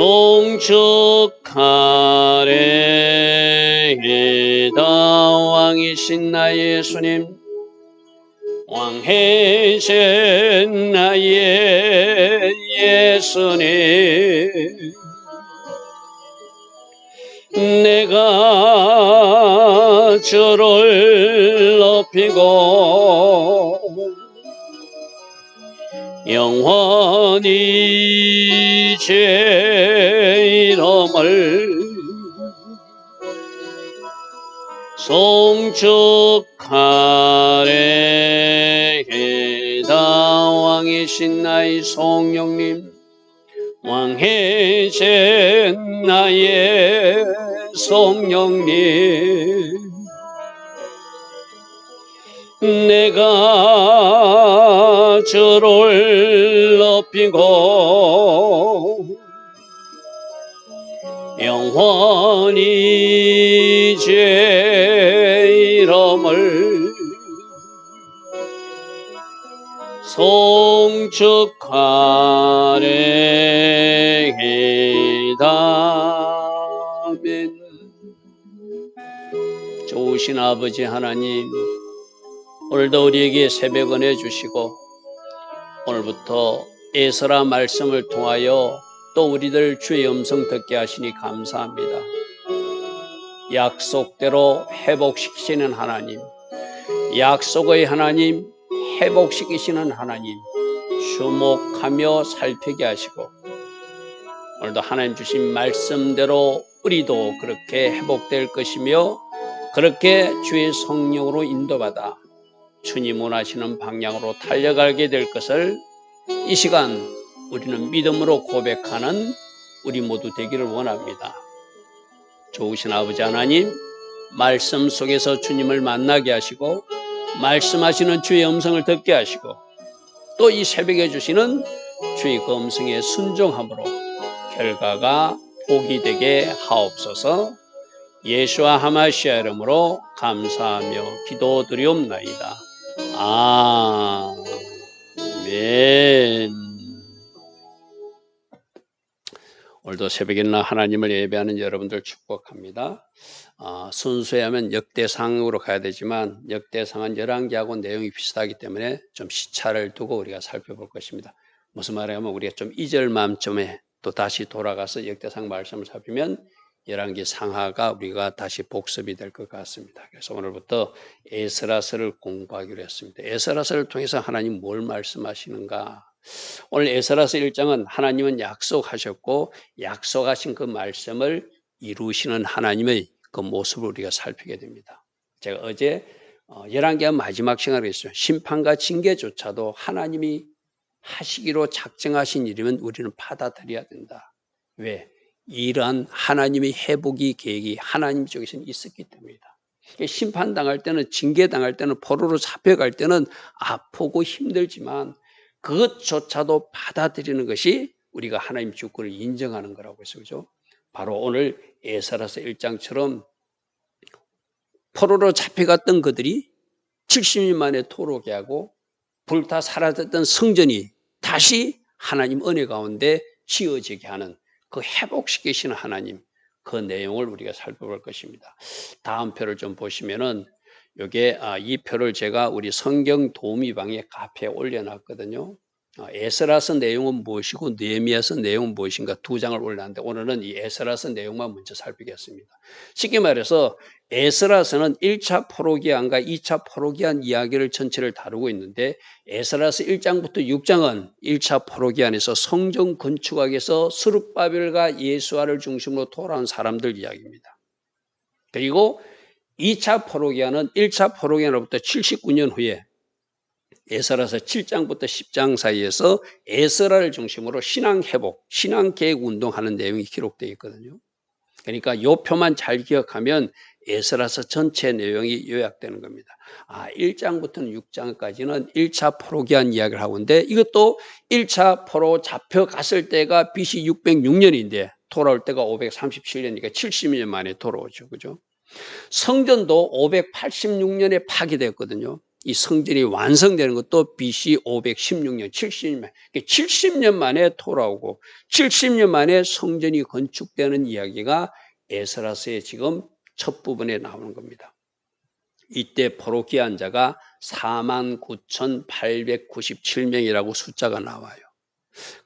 송축하래다. 왕이신 나의 예수님 왕이신 나의 예수님. 내가 주를 높이고 영원히 죄 이름을 송축하래다 왕이신 나의 성령님 왕이신 나의 성령님 내가 주를 높이고 영원히 죄 이름을 송축하래다 아멘 좋으신 아버지 하나님 오늘도 우리에게 새벽 은혜 주시고 오늘부터 에스라 말씀을 통하여 또 우리들 주의 음성 듣게 하시니 감사합니다. 약속대로 회복시키시는 하나님, 약속의 하나님, 회복시키시는 하나님, 주목하며 살피게 하시고 오늘도 하나님 주신 말씀대로 우리도 그렇게 회복될 것이며 그렇게 주의 성령으로 인도받아 주님 원하시는 방향으로 달려가게 될 것을 이 시간 우리는 믿음으로 고백하는 우리 모두 되기를 원합니다. 좋으신 아버지 하나님, 말씀 속에서 주님을 만나게 하시고, 말씀하시는 주의 음성을 듣게 하시고, 또 이 새벽에 주시는 주의 그 음성에 순종함으로 결과가 복이 되게 하옵소서 예수와 하마시아 이름으로 감사하며 기도드리옵나이다. 아멘. 오늘도 새벽에나 하나님을 예배하는 여러분들 축복합니다. 어, 순수히 하면 역대상으로 가야 되지만 역대상은 열왕기하고 내용이 비슷하기 때문에 좀 시차를 두고 우리가 살펴볼 것입니다. 무슨 말이냐면 우리가 좀 이절 마음쯤에 또 다시 돌아가서 역대상 말씀을 살피면 열왕기 상하가 우리가 다시 복습이 될 것 같습니다. 그래서 오늘부터 에스라서를 공부하기로 했습니다. 에스라서를 통해서 하나님 뭘 말씀하시는가? 오늘 에스라서 1장은 하나님은 약속하셨고 약속하신 그 말씀을 이루시는 하나님의 그 모습을 우리가 살피게 됩니다. 제가 어제 어, 열왕기한 마지막 시간에 했어요. 심판과 징계조차도 하나님이 하시기로 작정하신 일이면 우리는 받아들여야 된다. 왜? 이러한 하나님의 회복이 계획이 하나님 쪽에서는 있었기 때문이다. 심판당할 때는 징계당할 때는 포로로 잡혀갈 때는 아프고 힘들지만 그것조차도 받아들이는 것이 우리가 하나님 주권을 인정하는 거라고 해서 그죠? 바로 오늘 에사라서 1장처럼 포로로 잡혀갔던 그들이 70년 만에 토록게 하고 불타 사라졌던 성전이 다시 하나님 은혜 가운데 지어지게 하는 그 회복시키시는 하나님 그 내용을 우리가 살펴볼 것입니다. 다음 표를 좀 보시면은 요게 아, 이 표를 제가 우리 성경 도우미방에 카페에 올려놨거든요. 어, 에스라서 내용은 무엇이고 느헤미야서 내용은 무엇인가 두 장을 올렸는데 오늘은 이 에스라서 내용만 먼저 살피겠습니다. 쉽게 말해서 에스라서는 1차 포로기안과 2차 포로기안 이야기를 전체를 다루고 있는데 에스라서 1장부터 6장은 1차 포로기안에서 성전 건축하기 위해서 스룹바벨과 예수아를 중심으로 돌아온 사람들 이야기입니다. 그리고 2차 포로기안은 1차 포로기안으로부터 79년 후에 에스라서 7장부터 10장 사이에서 에스라를 중심으로 신앙 회복, 신앙 계획 운동하는 내용이 기록되어 있거든요. 그러니까 이 표만 잘 기억하면 에스라서 전체 내용이 요약되는 겁니다. 아, 1장부터는 6장까지는 1차 포로기한 이야기를 하고 있는데 이것도 1차 포로 잡혀갔을 때가 BC 606년인데 돌아올 때가 537년이니까 70년 만에 돌아오죠. 그죠? 성전도 586년에 파괴됐거든요. 이 성전이 완성되는 것도 BC 516년, 70년, 70년 만에 돌아오고 70년 만에 성전이 건축되는 이야기가 에스라스의 지금 첫 부분에 나오는 겁니다. 이때 포로기한 자가 49,897명이라고 숫자가 나와요.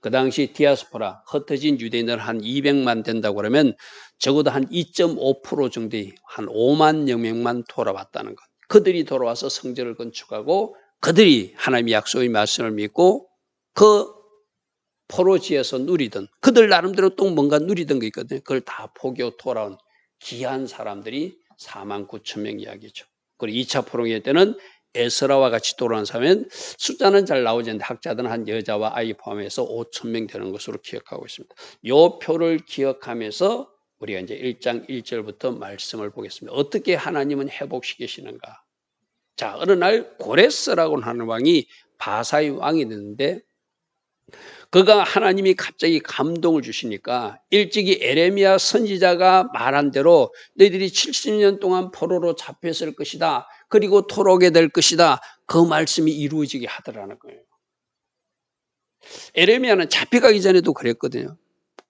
그 당시 디아스포라 흩어진 유대인들 한 200만 된다고 그러면 적어도 한 2.5% 정도의 한 5만 명만 돌아왔다는 것. 그들이 돌아와서 성전을 건축하고 그들이 하나님의 약속의 말씀을 믿고 그 포로지에서 누리던 그들 나름대로 또 뭔가 누리던 게 있거든요. 그걸 다 포기하고 돌아온 귀한 사람들이 4만 9천 명 이야기죠. 그리고 2차 포로기 때는 에스라와 같이 돌아온 사람은 숫자는 잘 나오지 않는데 학자들은 한 여자와 아이 포함해서 5천 명 되는 것으로 기억하고 있습니다. 이 표를 기억하면서 우리가 이제 1장 1절부터 말씀을 보겠습니다. 어떻게 하나님은 회복시키시는가? 자, 어느 날 고레스라고 하는 왕이 바사의 왕이 됐는데 그가 하나님이 갑자기 감동을 주시니까 일찍이 에레미야 선지자가 말한 대로 너희들이 70년 동안 포로로 잡혔을 것이다. 그리고 토록게 될 것이다. 그 말씀이 이루어지게 하더라는 거예요. 에레미야는 잡혀가기 전에도 그랬거든요.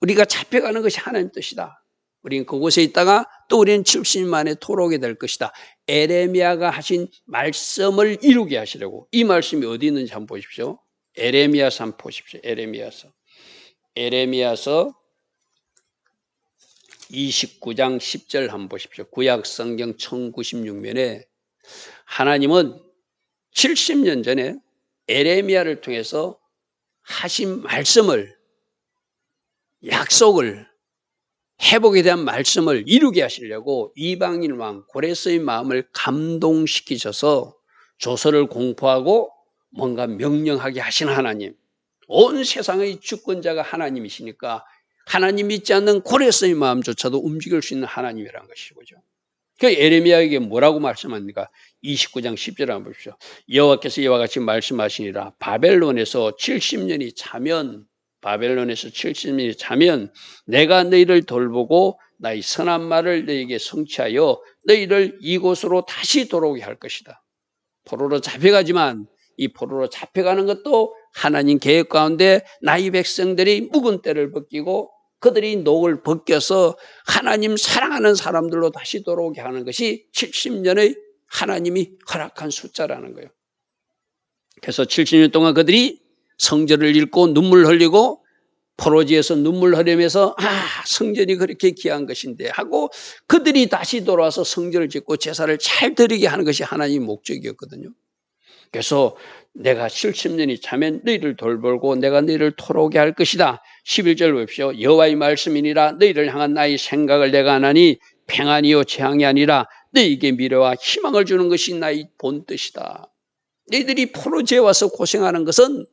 우리가 잡혀가는 것이 하나님 뜻이다. 우리는 그곳에 있다가 또 우리는 70년 만에 토록게 될 것이다. 에레미야가 하신 말씀을 이루게 하시려고 이 말씀이 어디 있는지 한번 보십시오. 에레미야서 한번 보십시오. 에레미야서. 에레미야서 29장 10절 한번 보십시오. 구약 성경 1096면에 하나님은 70년 전에 에레미야를 통해서 하신 말씀을 약속을 회복에 대한 말씀을 이루게 하시려고 이방인 왕 고레스의 마음을 감동시키셔서 조서를 공포하고 뭔가 명령하게 하신 하나님. 온 세상의 주권자가 하나님이시니까 하나님 믿지 않는 고레스의 마음조차도 움직일 수 있는 하나님이라는 것이죠. 그 에레미야에게 뭐라고 말씀합니까? 29장 10절 한번 보십시오. 여호와께서 이와 같이 말씀하시니라 바벨론에서 70년이 차면 바벨론에서 70년이 차면 내가 너희를 돌보고 나의 선한 말을 너희에게 성취하여 너희를 이곳으로 다시 돌아오게 할 것이다. 포로로 잡혀가지만 이 포로로 잡혀가는 것도 하나님 계획 가운데 나의 백성들이 묵은 때를 벗기고 그들이 녹을 벗겨서 하나님 사랑하는 사람들로 다시 돌아오게 하는 것이 70년의 하나님이 허락한 숫자라는 거예요. 그래서 70년 동안 그들이 성전을 읽고 눈물 흘리고 포로지에서 눈물 흘리면서 아 성전이 그렇게 귀한 것인데 하고 그들이 다시 돌아와서 성전을 짓고 제사를 잘 드리게 하는 것이 하나님의 목적이었거든요. 그래서 내가 70년이 차면 너희를 돌보고 내가 너희를 토록게 할 것이다. 11절 보십시오. 여호와의 말씀이니라 너희를 향한 나의 생각을 내가 하나니 평안이요 재앙이 아니라 너희에게 미래와 희망을 주는 것이 나의 본 뜻이다. 너희들이 포로지에 와서 고생하는 것은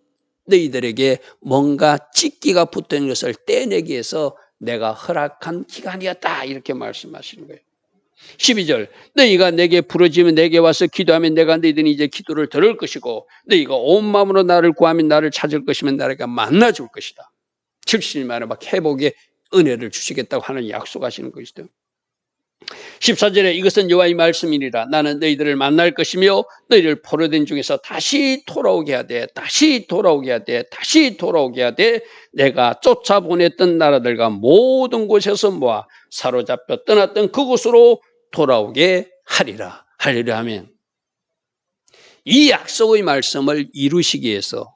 너희들에게 뭔가 찢기가 있는 것을 떼내기 위해서 내가 허락한 기간이었다. 이렇게 말씀하시는 거예요. 12절 너희가 내게 부르짖으면 내게 와서 기도하면 내가 너희들이 이제 기도를 들을 것이고 너희가 온 마음으로 나를 구하면 나를 찾을 것이면 나를 만나 줄 것이다. 70년 만에 막 회복의 은혜를 주시겠다고 하는 약속하시는 것이죠. 14절에 이것은 여호와의 말씀이니라 나는 너희들을 만날 것이며 너희를 포로된 중에서 다시 돌아오게 하되 다시 돌아오게 하되 다시 돌아오게 하되 내가 쫓아보냈던 나라들과 모든 곳에서 모아 사로잡혀 떠났던 그곳으로 돌아오게 하리라. 하리라 하면 이 약속의 말씀을 이루시기 위해서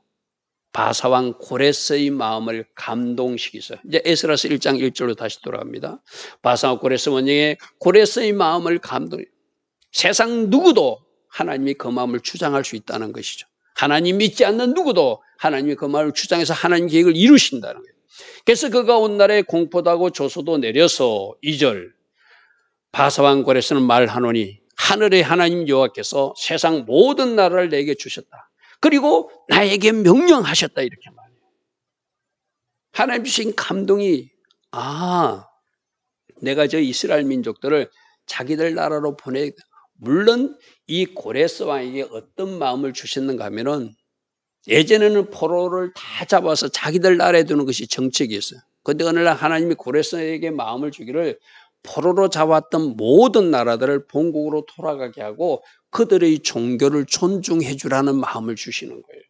바사왕 고레스의 마음을 감동시키서 이제 에스라스 1장 1절로 다시 돌아갑니다. 바사왕 고레스 원령의 고레스의 마음을 감동 세상 누구도 하나님이 그 마음을 주장할 수 있다는 것이죠. 하나님 믿지 않는 누구도 하나님이 그 마음을 주장해서 하나님 계획을 이루신다는 거예요. 그래서 그가 온 날에 공포도 하고 조소도 내려서 2절 바사왕 고레스는 말하노니 하늘의 하나님 여호와께서 세상 모든 나라를 내게 주셨다. 그리고 나에게 명령하셨다 이렇게 말해요. 하나님 주신 감동이 아 내가 저 이스라엘 민족들을 자기들 나라로 보내 물론 이 고레스 왕에게 어떤 마음을 주셨는가 하면은 예전에는 포로를 다 잡아서 자기들 나라에 두는 것이 정책이었어요. 근데 어느 날 하나님이 고레스에게 마음을 주기를 포로로 잡았던 모든 나라들을 본국으로 돌아가게 하고 그들의 종교를 존중해 주라는 마음을 주시는 거예요.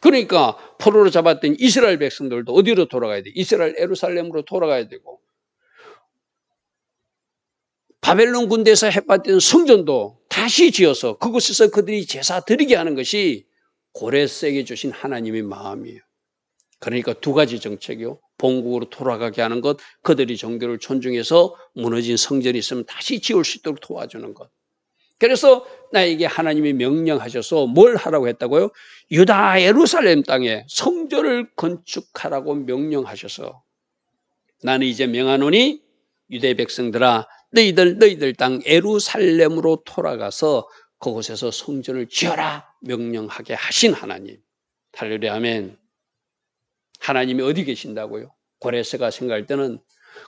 그러니까 포로로 잡았던 이스라엘 백성들도 어디로 돌아가야 돼? 이스라엘 에루살렘으로 돌아가야 되고 바벨론 군대에서 해봤던 성전도 다시 지어서 그곳에서 그들이 제사 드리게 하는 것이 고레스에게 주신 하나님의 마음이에요. 그러니까 두 가지 정책이요. 본국으로 돌아가게 하는 것, 그들이 종교를 존중해서 무너진 성전이 있으면 다시 지을 수 있도록 도와주는 것. 그래서 나에게 하나님이 명령하셔서 뭘 하라고 했다고요? 유다 예루살렘 땅에 성전을 건축하라고 명령하셔서 나는 이제 명하노니 유대 백성들아 너희들 너희들 땅 예루살렘으로 돌아가서 그곳에서 성전을 지어라 명령하게 하신 하나님. 할렐루야 아멘. 하나님이 어디 계신다고요? 고레스가 생각할 때는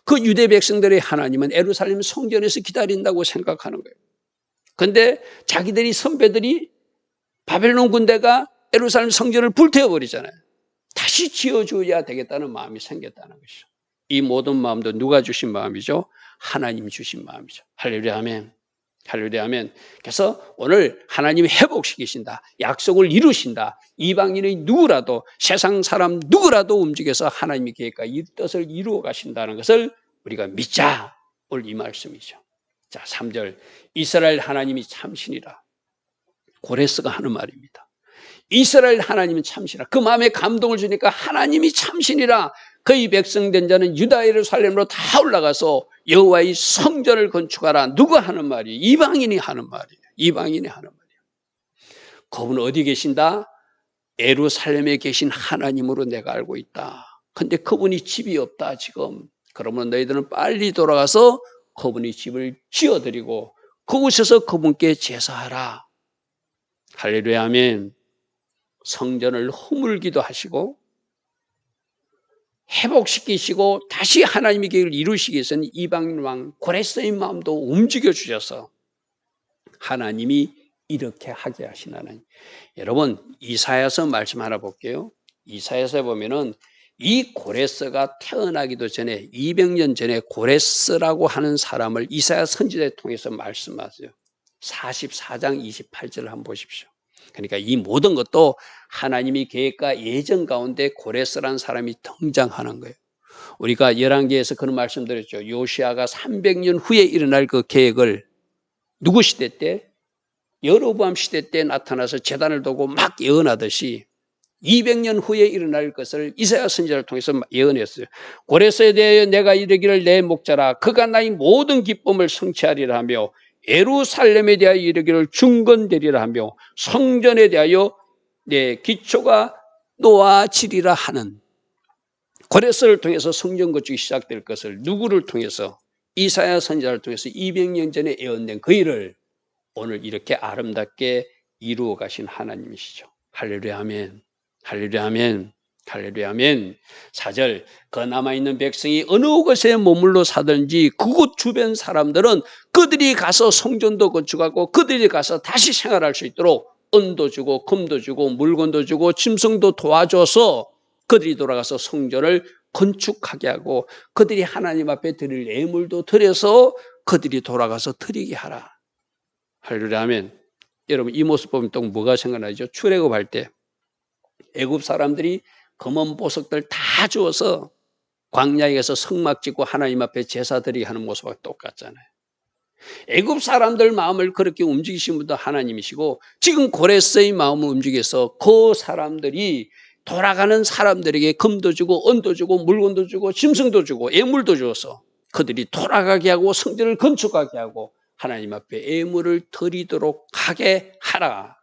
그 유대 백성들의 하나님은 에루살렘 성전에서 기다린다고 생각하는 거예요. 근데 자기들이 선배들이 바벨론 군대가 에루살렘 성전을 불태워 버리잖아요. 다시 지어줘야 되겠다는 마음이 생겼다는 것이죠. 이 모든 마음도 누가 주신 마음이죠? 하나님 주신 마음이죠. 할렐루야 아멘. 할렐루야 아멘. 그래서 오늘 하나님이 회복시키신다. 약속을 이루신다. 이방인의 누구라도 세상 사람 누구라도 움직여서 하나님의 계획과 이 뜻을 이루어 가신다는 것을 우리가 믿자. 오늘 이 말씀이죠. 자, 3절. 이스라엘 하나님이 참신이라. 고레스가 하는 말입니다. 이스라엘 하나님은 참신이라. 그 마음에 감동을 주니까 하나님이 참신이라. 그의 백성된 자는 유다 예루살렘으로 다 올라가서 여호와의 성전을 건축하라. 누가 하는 말이에요? 이방인이 하는 말이에요. 이방인이 하는 말이에요. 그분 어디 계신다? 예루살렘에 계신 하나님으로 내가 알고 있다. 근데 그분이 집이 없다 지금. 그러면 너희들은 빨리 돌아가서 그분이 집을 지어드리고 그곳에서 그분께 제사하라. 할렐루야 아멘. 성전을 허물기도 하시고 회복시키시고 다시 하나님의 계획을 이루시기 위해서는 이방인 왕 고레스의 마음도 움직여 주셔서 하나님이 이렇게 하게 하신 하나님. 여러분 이사야서 말씀 하나 볼게요. 이사야서 보면은 이 고레스가 태어나기도 전에 200년 전에 고레스라고 하는 사람을 이사야 선지자를 통해서 말씀하세요. 44장 28절을 한번 보십시오. 그러니까 이 모든 것도 하나님이 계획과 예정 가운데 고레스라는 사람이 등장하는 거예요. 우리가 열왕기에서 그런 말씀드렸죠. 요시아가 300년 후에 일어날 그 계획을 누구 시대 때? 여로보암 시대 때 나타나서 재단을 두고 막 예언하듯이 200년 후에 일어날 것을 이사야 선지자를 통해서 예언했어요. 고레스에 대하여 내가 이르기를 내 목자라 그가 나의 모든 기쁨을 성취하리라 하며 예루살렘에 대하여 이르기를 중건되리라 하며 성전에 대하여 내 기초가 놓아지리라 하는 고레스를 통해서 성전 건축이 시작될 것을 누구를 통해서 이사야 선지자를 통해서 200년 전에 예언된 그 일을 오늘 이렇게 아름답게 이루어 가신 하나님이시죠. 할렐루야 아멘. 할렐루야 아멘. 할렐루야 아멘. 4절 그 남아있는 백성이 어느 곳에 머물러 사든지 그곳 주변 사람들은 그들이 가서 성전도 건축하고 그들이 가서 다시 생활할 수 있도록 은도 주고 금도 주고 물건도 주고 짐승도 도와줘서 그들이 돌아가서 성전을 건축하게 하고 그들이 하나님 앞에 드릴 예물도 드려서 그들이 돌아가서 드리게 하라. 할렐루야 아멘. 여러분 이 모습 보면 또 뭐가 생각나죠? 출애굽할 때 애굽 사람들이 검은 보석들 다 주어서 광야에 서 성막 짓고 하나님 앞에 제사 드리게 하는 모습과 똑같잖아요. 애굽 사람들 마음을 그렇게 움직이신 분도 하나님이시고 지금 고레스의 마음을 움직여서 그 사람들이 돌아가는 사람들에게 금도 주고 은도 주고 물건도 주고 짐승도 주고 예물도 주어서 그들이 돌아가게 하고 성전을 건축하게 하고 하나님 앞에 예물을 드리도록 하게 하라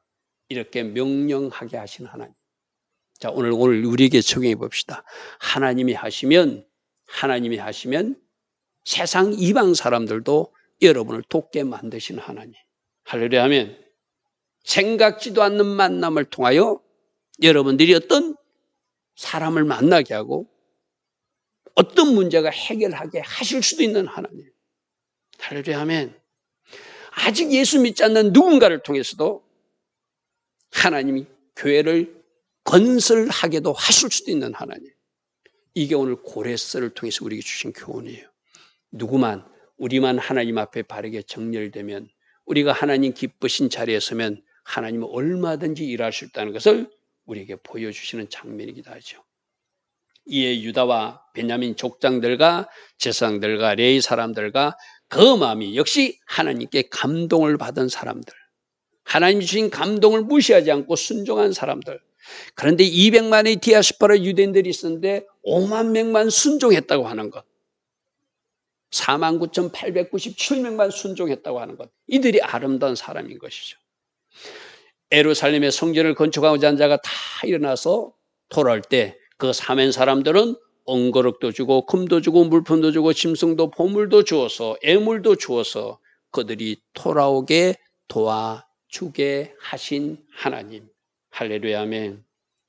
이렇게 명령하게 하신 하나님. 자 오늘 오늘 우리에게 적용해 봅시다. 하나님이 하시면 하나님이 하시면 세상 이방 사람들도 여러분을 돕게 만드신 하나님. 할렐루야 하면 생각지도 않는 만남을 통하여 여러분들이 어떤 사람을 만나게 하고 어떤 문제가 해결하게 하실 수도 있는 하나님. 할렐루야 하면 아직 예수 믿지 않는 누군가를 통해서도 하나님이 교회를 건설하게도 하실 수도 있는 하나님. 이게 오늘 고레스를 통해서 우리에게 주신 교훈이에요. 누구만 우리만 하나님 앞에 바르게 정렬되면 우리가 하나님 기쁘신 자리에 서면 하나님은 얼마든지 일할 수 있다는 것을 우리에게 보여주시는 장면이기도 하죠. 이에 유다와 베냐민 족장들과 제사장들과 레이 사람들과 그 마음이 역시 하나님께 감동을 받은 사람들. 하나님 주신 감동을 무시하지 않고 순종한 사람들. 그런데 200만의 디아스포라 유대인들이 있었는데 5만 명만 순종했다고 하는 것. 49,897명만 순종했다고 하는 것. 이들이 아름다운 사람인 것이죠. 에루살렘의 성전을 건축하고자 한 자가 다 일어나서 돌아올 때 그 사면 사람들은 엉거럭도 주고 금도 주고 물품도 주고 짐승도 보물도 주어서 애물도 주어서 그들이 돌아오게 도와주게 하신 하나님. 할렐루야 아멘.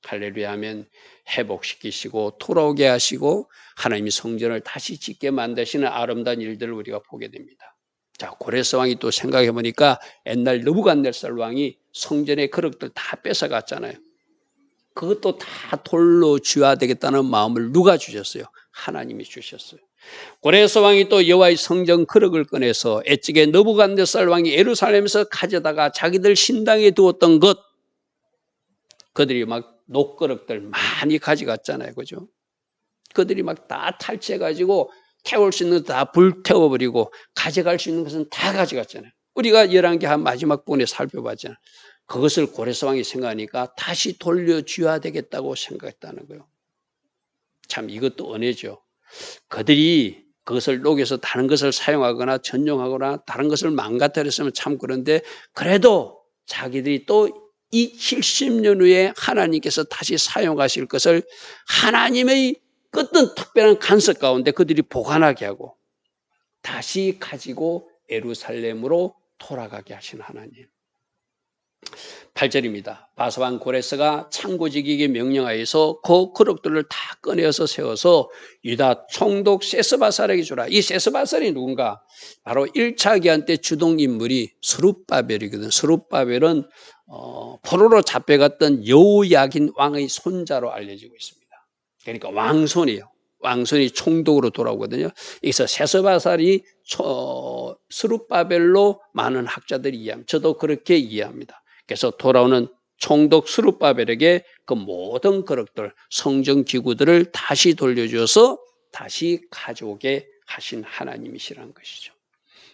할렐루야 하면 회복시키시고 돌아오게 하시고 하나님이 성전을 다시 짓게 만드시는 아름다운 일들을 우리가 보게 됩니다. 자, 고레스 왕이 또 생각해 보니까 옛날 느부갓네살 왕이 성전의 그릇들 다 뺏어갔잖아요. 그것도 다 돌로 쥐어되겠다는 마음을 누가 주셨어요? 하나님이 주셨어요. 고레스 왕이 또 여호와의 성전 그릇을 꺼내서 애찍에 느부갓네살 왕이 예루살렘에서 가져다가 자기들 신당에 두었던 것 그들이 막 녹그릇들 많이 가져갔잖아요. 그죠? 그들이 막 다 탈취해가지고 태울 수 있는 다 불태워버리고 가져갈 수 있는 것은 다 가져갔잖아요. 우리가 열한 개 한 마지막 부분에 살펴봤잖아요. 그것을 고레스왕이 생각하니까 다시 돌려줘야 되겠다고 생각했다는 거예요. 참 이것도 은혜죠. 그들이 그것을 녹여서 다른 것을 사용하거나 전용하거나 다른 것을 망가뜨렸으면 참 그런데 그래도 자기들이 또 이 70년 후에 하나님께서 다시 사용하실 것을 하나님의 어떤 특별한 간섭 가운데 그들이 보관하게 하고 다시 가지고 에루살렘으로 돌아가게 하신 하나님. 8절입니다. 바사반 고레스가 창고지기에게 명령하여서 그 그릇들을 다 꺼내어서 세워서 유다 총독 세스바살에게 주라. 이 세스바살이 누군가? 바로 1차 기한 때 주동 인물이 스룹바벨이거든. 스룹바벨은 어, 포로로 잡혀갔던 여우야긴 왕의 손자로 알려지고 있습니다. 그러니까 왕손이에요. 왕손이 총독으로 돌아오거든요. 여기서 세스바살이 스룹바벨로 많은 학자들이 이해합니다. 저도 그렇게 이해합니다. 그래서 돌아오는 총독 스룹바벨에게 그 모든 그릇들, 성정 기구들을 다시 돌려줘서 다시 가져오게 하신 하나님이시라는 것이죠.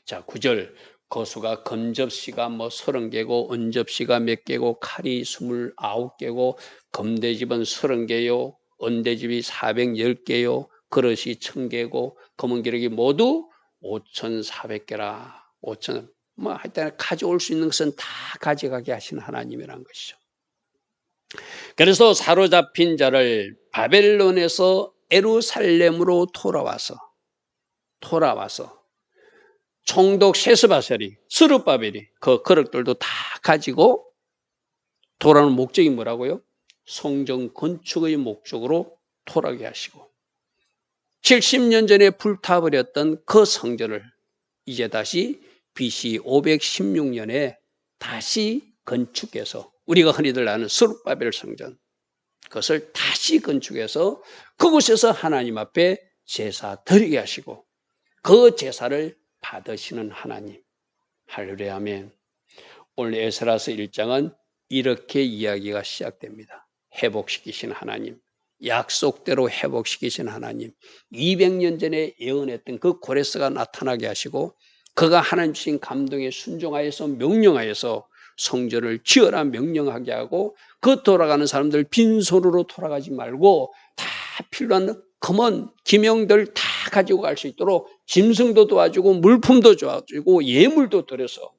자, 9절. 거수가 검접시가 뭐 서른 개고 은접시가 몇 개고 칼이 스물아홉 개고 검대집은 서른 개요 은대집이 사백열 개요 그릇이 천 개고 검은 기록이 모두 오천사백 개라 오천 뭐 하여튼 가져올 수 있는 것은 다 가져가게 하신 하나님이란 것이죠. 그래서 사로잡힌 자를 바벨론에서 에루살렘으로 돌아와서 돌아와서 총독 세스바셀이 스룹바벨이 그 그릇들도 다 가지고 돌아오는 목적이 뭐라고요? 성정 건축의 목적으로 돌아게 하시고 70년 전에 불타버렸던 그 성전을 이제 다시 BC 516년에 다시 건축해서 우리가 흔히들 아는 스룹바벨 성전 그것을 다시 건축해서 그곳에서 하나님 앞에 제사 드리게 하시고 그 제사를 받으시는 하나님. 할렐루야 아멘. 오늘 에스라서 1장은 이렇게 이야기가 시작됩니다. 회복시키신 하나님. 약속대로 회복시키신 하나님. 200년 전에 예언했던 그 고레스가 나타나게 하시고 그가 하나님 주신 감동에 순종하여서 명령하여서 성전을 지어라 명령하게 하고 그 돌아가는 사람들 빈손으로 돌아가지 말고 다 필요한 금은 기명들 다 가지고 갈 수 있도록 짐승도 도와주고 물품도 도와주고 예물도 드려서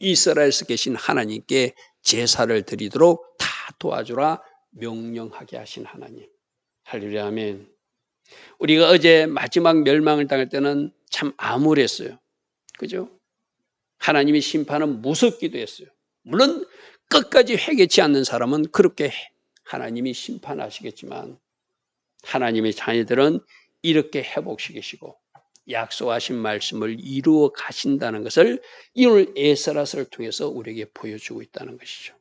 이스라엘에서 계신 하나님께 제사를 드리도록 다 도와주라 명령하게 하신 하나님. 할렐루야 아멘. 우리가 어제 마지막 멸망을 당할 때는 참 암울했어요. 그죠? 하나님의 심판은 무섭기도 했어요. 물론 끝까지 회개치 않는 사람은 그렇게 하나님이 심판하시겠지만 하나님의 자녀들은 이렇게 회복시키시고 약속하신 말씀을 이루어 가신다는 것을 오늘 에스라서를 통해서 우리에게 보여주고 있다는 것이죠.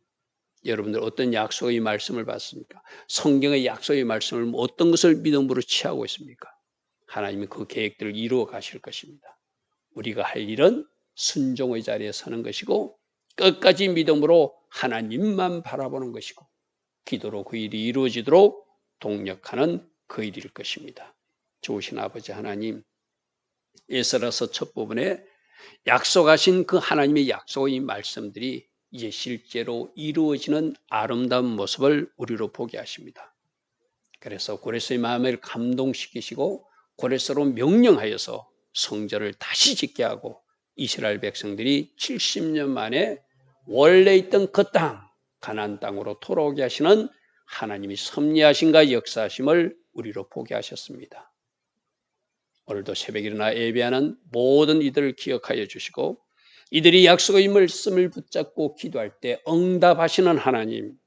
여러분들 어떤 약속의 말씀을 받습니까? 성경의 약속의 말씀을 어떤 것을 믿음으로 취하고 있습니까? 하나님이 그 계획들을 이루어 가실 것입니다. 우리가 할 일은 순종의 자리에 서는 것이고 끝까지 믿음으로 하나님만 바라보는 것이고 기도로 그 일이 이루어지도록 동력하는 그 일일 것입니다. 좋으신 아버지 하나님, 예서라서 첫 부분에 약속하신 그 하나님의 약속의 말씀들이 이제 실제로 이루어지는 아름다운 모습을 우리로 보게 하십니다. 그래서 고레스의 마음을 감동시키시고 고레스로 명령하여서 성전을 다시 짓게 하고 이스라엘 백성들이 70년 만에 원래 있던 그 땅, 가나안 땅으로 돌아오게 하시는 하나님이 섭리하신가 역사하심을 우리로 보게 하셨습니다. 오늘도 새벽에 일어나 예배하는 모든 이들을 기억하여 주시고 이들이 약속의 말씀을 붙잡고 기도할 때 응답하시는 하나님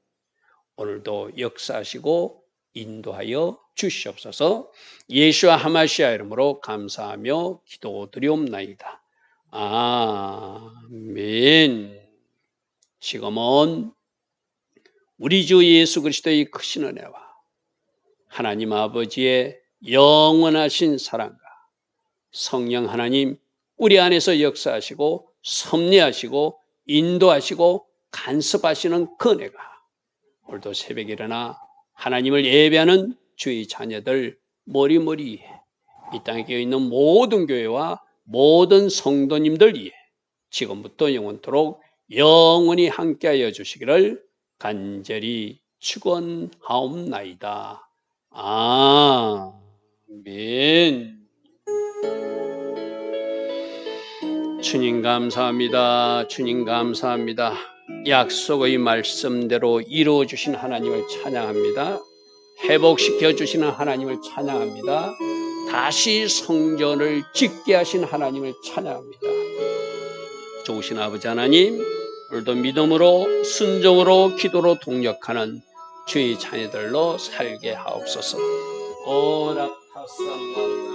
오늘도 역사하시고 인도하여 주시옵소서 예수와 하마시아 이름으로 감사하며 기도드리옵나이다. 아멘 지금은 우리 주 예수 그리스도의 크신 은혜와 하나님 아버지의 영원하신 사랑과 성령 하나님 우리 안에서 역사하시고 섭리하시고 인도하시고 간섭하시는 그 은혜가 오늘도 새벽에 일어나 하나님을 예배하는 주의 자녀들 머리머리 이 땅에 깨어 있는 모든 교회와 모든 성도님들 위해 지금부터 영원토록 영원히 함께하여 주시기를 간절히 축원하옵나이다. 아멘. 주님 감사합니다. 주님 감사합니다. 약속의 말씀대로 이루어 주신 하나님을 찬양합니다. 회복시켜 주시는 하나님을 찬양합니다. 다시 성전을 짓게 하신 하나님을 찬양합니다. 좋으신 아버지 하나님, 오늘도 믿음으로 순종으로 기도로 동력하는 주의 자녀들로 살게 하옵소서. 오락타삼